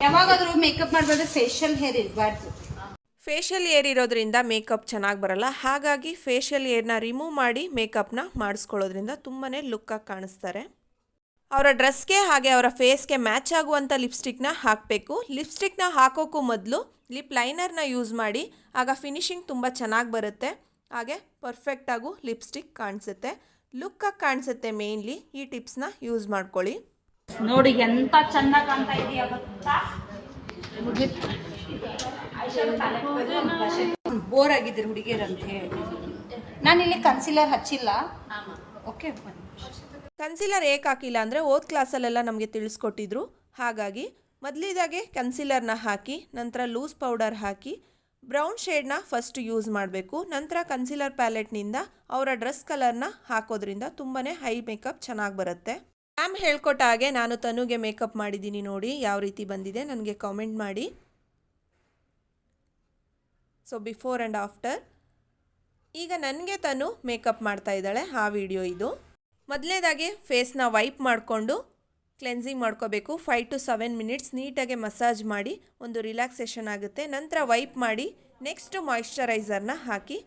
ಯಾವಾಗಾದರೂ ಮೇಕಪ್ ಮಾಡಬೇಕಾದ್ರೆ ಫೇಶಿಯಲ್ ಹೇರ್ ಇರಬಾರ್ದು. ಫೇಶಿಯಲ್ ಏರ್ ಇರೋದ್ರಿಂದ ಮೇಕಪ್ ಚೆನ್ನಾಗಿ ಬರಲ್ಲ. ಹಾಗಾಗಿ ಫೇಶಿಯಲ್ ಏರ್ನ ರಿಮೂವ್ ಮಾಡಿ ಮೇಕಪ್ನ ಮಾಡಿಸ್ಕೊಳ್ಳೋದ್ರಿಂದ ತುಂಬಾ ಲುಕ್ಕಾಗಿ ಕಾಣಿಸ್ತಾರೆ. ಅವರ ಡ್ರೆಸ್ಗೆ ಹಾಗೆ ಅವರ ಫೇಸ್ಗೆ ಮ್ಯಾಚ್ ಆಗುವಂಥ ಲಿಪ್ಸ್ಟಿಕ್ನ ಹಾಕಬೇಕು. ಲಿಪ್ಸ್ಟಿಕ್ನ ಹಾಕೋಕ್ಕೂ ಮೊದಲು ಲಿಪ್ ಲೈನರ್ನ ಯೂಸ್ ಮಾಡಿ ಆಗ ಫಿನಿಶಿಂಗ್ ತುಂಬ ಚೆನ್ನಾಗಿ ಬರುತ್ತೆ. ಹಾಗೆ ಪರ್ಫೆಕ್ಟಾಗೂ ಲಿಪ್ಸ್ಟಿಕ್ ಕಾಣಿಸುತ್ತೆ. ಲುಕ್ಕಾಗಿ ಕಾಣಿಸುತ್ತೆ ಮೇಯ್ನ್ಲಿ ಈ ಟಿಪ್ಸ್ನ ಯೂಸ್ ಮಾಡ್ಕೊಳ್ಳಿ. ನೋಡಿ ಎಂತ ಚೆನ್ನಾಗಿ ಕಾಣ್ತಾ ಇದೆಯಾ ಗೊತ್ತಾ? ಬೋರ್ ಆಗಿದ್ದೀರಿ ಹುಡುಗಿಯರಂತೆ ಹೇಳಿ. ನಾನು ಇಲ್ಲಿ ಕನ್ಸಿಲರ್ ಹಚ್ಚಿಲ್ಲ ಓಕೆ ಕನ್ಸಿಲರ್ ಏಕೆ ಹಾಕಿಲ್ಲ ಅಂದರೆ ಓದ್ ಕ್ಲಾಸಲ್ಲೆಲ್ಲ ನಮಗೆ ತಿಳಿಸ್ಕೊಟ್ಟಿದ್ರು. ಹಾಗಾಗಿ ಮೊದಲಿದಾಗೆ ಕನ್ಸಿಲರ್ನ ಹಾಕಿ, ನಂತರ ಲೂಸ್ ಪೌಡರ್ ಹಾಕಿ ಬ್ರೌನ್ ಶೇಡ್ನ ಫಸ್ಟ್ ಯೂಸ್ ಮಾಡಬೇಕು. ನಂತರ ಕನ್ಸಿಲರ್ ಪ್ಯಾಲೆಟ್ನಿಂದ ಅವರ ಡ್ರೆಸ್ ಕಲರ್ನ ಹಾಕೋದ್ರಿಂದ ತುಂಬಾ ಹೈ ಮೇಕಪ್ ಚೆನ್ನಾಗಿ ಬರುತ್ತೆ. ಮ್ಯಾಮ್ ಹೇಳ್ಕೊಟ್ಟ ಹಾಗೆ ನಾನು ತನುಗೆ ಮೇಕಪ್ ಮಾಡಿದ್ದೀನಿ ನೋಡಿ, ಯಾವ ರೀತಿ ಬಂದಿದೆ ನನಗೆ ಕಾಮೆಂಟ್ ಮಾಡಿ. ಸೊ ಬಿಫೋರ್ ಆ್ಯಂಡ್ ಆಫ್ಟರ್ ಈಗ ನನಗೆ ತನು ಮೇಕಪ್ ಮಾಡ್ತಾ ಇದ್ದಾಳೆ, ಆ ವಿಡಿಯೋ ಇದು. ಮೊದಲನೇದಾಗಿ ಫೇಸ್ನ ವೈಪ್ ಮಾಡಿಕೊಂಡು ಕ್ಲೆನ್ಸಿಂಗ್ ಮಾಡ್ಕೋಬೇಕು. ಫೈವ್ ಟು ಸೆವೆನ್ ಮಿನಿಟ್ಸ್ ನೀಟಾಗಿ ಮಸಾಜ್ ಮಾಡಿ, ಒಂದು ರಿಲ್ಯಾಕ್ಸೇಷನ್ ಆಗುತ್ತೆ. ನಂತರ ವೈಪ್ ಮಾಡಿ ನೆಕ್ಸ್ಟು ಮಾಯಿಶ್ಚರೈಸರ್ನ ಹಾಕಿ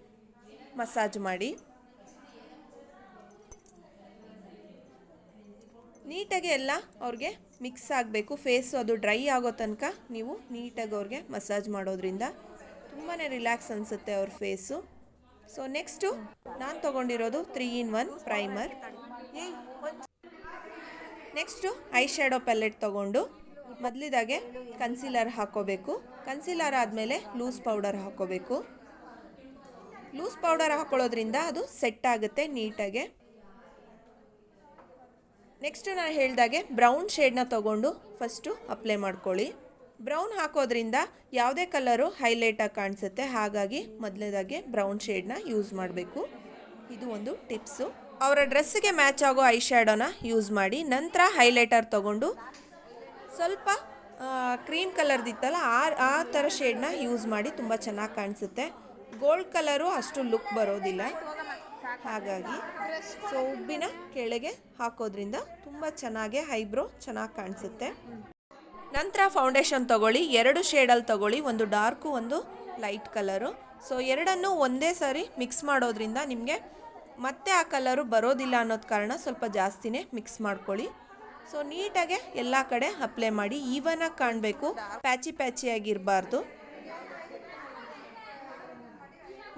ಮಸಾಜ್ ಮಾಡಿ. ನೀಟಾಗಿ ಎಲ್ಲ ಅವ್ರಿಗೆ ಮಿಕ್ಸ್ ಆಗಬೇಕು. ಫೇಸು ಅದು ಡ್ರೈ ಆಗೋ ತನಕ ನೀವು ನೀಟಾಗಿ ಅವ್ರಿಗೆ ಮಸಾಜ್ ಮಾಡೋದ್ರಿಂದ ತುಂಬಾ ರಿಲ್ಯಾಕ್ಸ್ ಅನಿಸುತ್ತೆ ಅವ್ರ ಫೇಸು ಸೊ ನೆಕ್ಸ್ಟು ನಾನು ತೊಗೊಂಡಿರೋದು three in one primer next eye shadow palette ತೊಗೊಂಡು ಮೊದಲಿದಾಗೆ ಕನ್ಸೀಲರ್ ಹಾಕೋಬೇಕು. ಕನ್ಸೀಲರ್ ಆದಮೇಲೆ ಲೂಸ್ ಪೌಡರ್ ಹಾಕೋಬೇಕು. ಲೂಸ್ ಪೌಡರ್ ಹಾಕೊಳ್ಳೋದ್ರಿಂದ ಅದು ಸೆಟ್ ಆಗುತ್ತೆ ನೀಟಾಗೆ. ನೆಕ್ಸ್ಟು ನಾನು ಹೇಳಿದಾಗೆ ಬ್ರೌನ್ ಶೇಡ್ನ ತೊಗೊಂಡು ಫಸ್ಟು ಅಪ್ಲೈ ಮಾಡ್ಕೊಳ್ಳಿ. ಬ್ರೌನ್ ಹಾಕೋದ್ರಿಂದ ಯಾವುದೇ ಕಲರು ಹೈಲೈಟಾಗಿ ಕಾಣಿಸುತ್ತೆ, ಹಾಗಾಗಿ ಮೊದಲನೇದಾಗೆ ಬ್ರೌನ್ ಶೇಡ್ನ ಯೂಸ್ ಮಾಡಬೇಕು. ಇದು ಒಂದು ಟಿಪ್ಸು ಅವರ ಡ್ರೆಸ್ಸಿಗೆ ಮ್ಯಾಚ್ ಆಗೋ ಐ ಶ್ಯಾಡೋನ ಯೂಸ್ ಮಾಡಿ ನಂತರ ಹೈಲೈಟರ್ ತೊಗೊಂಡು ಸ್ವಲ್ಪ ಕ್ರೀಮ್ ಕಲರ್ದಿತ್ತಲ್ಲ ಆ ಆ ಥರ ಶೇಡ್ನ ಯೂಸ್ ಮಾಡಿ ತುಂಬ ಚೆನ್ನಾಗಿ ಕಾಣಿಸುತ್ತೆ. ಗೋಲ್ಡ್ ಕಲರು ಅಷ್ಟು ಲುಕ್ ಬರೋದಿಲ್ಲ. ಹಾಗಾಗಿ ಸೊ ಉಬ್ಬಿನ ಕೆಳಗೆ ಹಾಕೋದ್ರಿಂದ ತುಂಬ ಚೆನ್ನಾಗಿ ಐಬ್ರೋ ಚೆನ್ನಾಗಿ ಕಾಣಿಸುತ್ತೆ. ನಂತರ ಫೌಂಡೇಶನ್ ತಗೊಳ್ಳಿ, ಎರಡು ಶೇಡಲ್ಲಿ ತಗೊಳ್ಳಿ, ಒಂದು ಡಾರ್ಕು ಒಂದು ಲೈಟ್ ಕಲರು. ಸೊ ಎರಡನ್ನೂ ಒಂದೇ ಸಾರಿ ಮಿಕ್ಸ್ ಮಾಡೋದ್ರಿಂದ ನಿಮಗೆ ಮತ್ತೆ ಆ ಕಲರು ಬರೋದಿಲ್ಲ ಅನ್ನೋದು ಕಾರಣ ಸ್ವಲ್ಪ ಜಾಸ್ತಿನೇ ಮಿಕ್ಸ್ ಮಾಡ್ಕೊಳ್ಳಿ. ಸೊ ನೀಟಾಗೆ ಎಲ್ಲ ಕಡೆ ಅಪ್ಲೈ ಮಾಡಿ ಈವನಾಗಿ ಕಾಣಬೇಕು ಪ್ಯಾಚಿ ಪ್ಯಾಚಿ ಪ್ಯಾಚಿಯಾಗಿರಬಾರ್ದು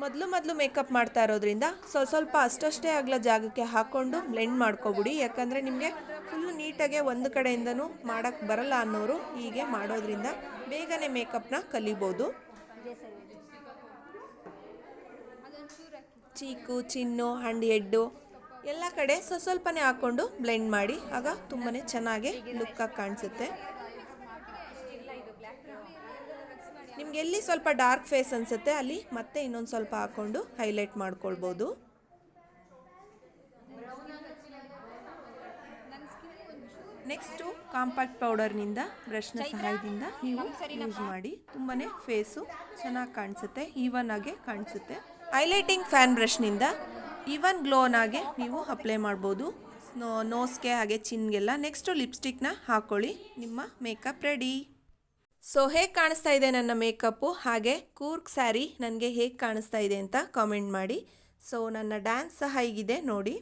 ಮೊದಲು ಮೊದಲು ಮೇಕಪ್ ಮಾಡ್ತಾ ಇರೋದ್ರಿಂದ ಸ್ವಲ್ಪ ಸ್ವಲ್ಪ ಅಷ್ಟಷ್ಟೇ ಆಗಲ ಜಾಗಕ್ಕೆ ಹಾಕ್ಕೊಂಡು ಬ್ಲೆಂಡ್ ಮಾಡ್ಕೊಬಿಡಿ. ಯಾಕಂದರೆ ನಿಮಗೆ ಫುಲ್ಲು ನೀಟಾಗೆ ಒಂದು ಕಡೆಯಿಂದನೂ ಮಾಡೋಕ್ಕೆ ಬರಲ್ಲ ಅನ್ನೋರು ಹೀಗೆ ಮಾಡೋದ್ರಿಂದ ಬೇಗನೆ ಮೇಕಪ್ನ ಕಲಿಬೋದು. ಚೀಕು ಚಿನ್ನು ಹಂಡ್ ಎಡ್ಡು ಎಲ್ಲ ಕಡೆ ಸ್ವ ಸ್ವಲ್ಪನೇ ಹಾಕ್ಕೊಂಡು ಬ್ಲೆಂಡ್ ಮಾಡಿ. ಆಗ ತುಂಬಾ ಚೆನ್ನಾಗಿ ಲುಕ್ಕಾಗಿ ಕಾಣಿಸುತ್ತೆ. ನಿಮ್ಗೆ ಎಲ್ಲಿ ಸ್ವಲ್ಪ ಡಾರ್ಕ್ ಫೇಸ್ ಅನಿಸುತ್ತೆ ಅಲ್ಲಿ ಮತ್ತೆ ಇನ್ನೊಂದು ಸ್ವಲ್ಪ ಹಾಕ್ಕೊಂಡು ಹೈಲೈಟ್ ಮಾಡ್ಕೊಳ್ಬೋದು. ನೆಕ್ಸ್ಟು ಕಾಂಪ್ಯಾಕ್ಟ್ ಪೌಡರ್ನಿಂದ ಬ್ರಷ್ನ ಸಹಾಯದಿಂದ ನೀವು ಯೂಸ್ ಮಾಡಿ. ತುಂಬಾ ಫೇಸು ಚೆನ್ನಾಗಿ ಕಾಣಿಸುತ್ತೆ ಈವನ್ ಆಗಿ ಕಾಣಿಸುತ್ತೆ. ಹೈಲೈಟಿಂಗ್ ಫ್ಯಾನ್ ಬ್ರಷ್ನಿಂದ ಈವನ್ ಗ್ಲೋನಾಗೆ ನೀವು ಅಪ್ಲೈ ಮಾಡ್ಬೋದು. ನೋ ನೋಸ್ಗೆ ಹಾಗೆ ಚಿನ್ಗೆಲ್ಲ ನೆಕ್ಸ್ಟು ಲಿಪ್ಸ್ಟಿಕ್ನ ಹಾಕ್ಕೊಳ್ಳಿ ನಿಮ್ಮ ಮೇಕಪ್ ರೆಡಿ ಸೊ ಹೇಗೆ ಕಾಣಿಸ್ತಾ ಇದೆ ನನ್ನ ಮೇಕಪ್ಪು ಹಾಗೆ ಕೂರ್ಗ್ ಸ್ಯಾರಿ ನನಗೆ ಹೇಗೆ ಕಾಣಿಸ್ತಾ ಇದೆ ಅಂತ ಕಾಮೆಂಟ್ ಮಾಡಿ. ಸೊ ನನ್ನ ಡ್ಯಾನ್ಸ್ ಸಹ ಹೀಗಿದೆ ನೋಡಿ.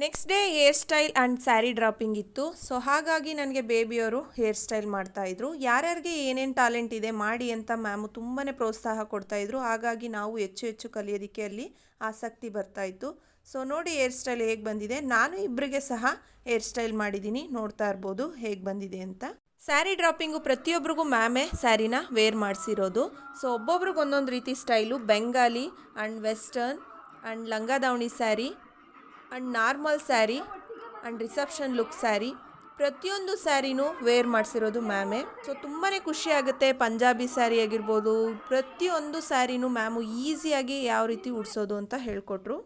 Next day hair style and sari draping ಇತ್ತು. ಸೊ ಹಾಗಾಗಿ ನನಗೆ ಬೇಬಿಯವರು ಹೇರ್ ಸ್ಟೈಲ್ ಮಾಡ್ತಾಯಿದ್ರು ಯಾರ್ಯಾರಿಗೆ ಏನೇನು ಟ್ಯಾಲೆಂಟ್ ಇದೆ ಮಾಡಿ ಅಂತ ಮ್ಯಾಮು ತುಂಬಾ ಪ್ರೋತ್ಸಾಹ ಕೊಡ್ತಾಯಿದ್ರು ಹಾಗಾಗಿ ನಾವು ಹೆಚ್ಚು ಹೆಚ್ಚು ಕಲಿಯೋದಕ್ಕೆ ಅಲ್ಲಿ ಆಸಕ್ತಿ ಬರ್ತಾಯಿತ್ತು ಸೊ ನೋಡಿ ಹೇರ್ ಸ್ಟೈಲ್ ಹೇಗೆ ಬಂದಿದೆ. ನಾನು ಇಬ್ಬರಿಗೆ ಸಹ ಹೇರ್ ಸ್ಟೈಲ್ ಮಾಡಿದ್ದೀನಿ. ನೋಡ್ತಾ ಇರ್ಬೋದು ಹೇಗೆ ಬಂದಿದೆ ಅಂತ. ಸ್ಯಾರಿ ಡ್ರಾಪಿಂಗು ಪ್ರತಿಯೊಬ್ಬರಿಗೂ ಮ್ಯಾಮೇ ಸ್ಯಾರಿನ ವೇರ್ ಮಾಡಿಸಿರೋದು. ಸೊ ಒಬ್ಬೊಬ್ರಿಗೆ ಒಂದೊಂದು ರೀತಿ style Bengali and western and ಲಂಗ ದಾವಣಿ sari and normal sari and reception look sari. ಪ್ರತಿಯೊಂದು ಸ್ಯಾರಿನೂ ವೇರ್ ಮಾಡಿಸಿರೋದು ಮ್ಯಾಮೇ. ಸೊ ತುಂಬಾ ಖುಷಿ ಆಗುತ್ತೆ. ಪಂಜಾಬಿ ಸ್ಯಾರಿ ಆಗಿರ್ಬೋದು, ಪ್ರತಿಯೊಂದು ಸ್ಯಾರಿನೂ ಮ್ಯಾಮು ಈಸಿಯಾಗಿ ಯಾವ ರೀತಿ ಉಡಿಸೋದು ಅಂತ ಹೇಳ್ಕೊಟ್ರು.